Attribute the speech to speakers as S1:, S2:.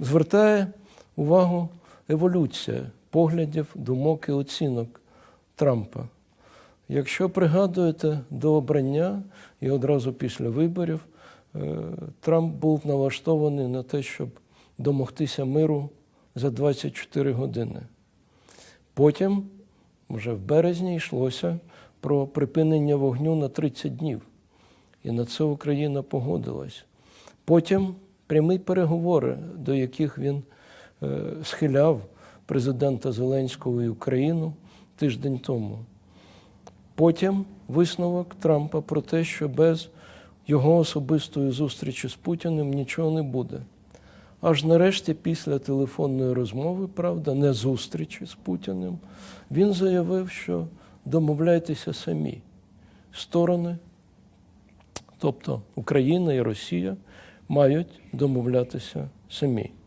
S1: звертає увагу еволюція поглядів, думок і оцінок Трампа. Якщо пригадуєте до обрання і одразу після виборів, е, Трамп був налаштований на те, щоб домогтися миру за 24 години. Потім, вже в березні, йшлося про припинення вогню на 30 днів. І на це Україна погодилась. Потім прямі переговори, до яких він е, схиляв президента Зеленського і Україну тиждень тому. Потім висновок Трампа про те, що без його особистої зустрічі з Путіним нічого не буде. Аж нарешті, після телефонної розмови, правда, не зустрічі з Путіним, він заявив, що домовляйтеся самі. Сторони, тобто Україна і Росія, мають домовлятися самі.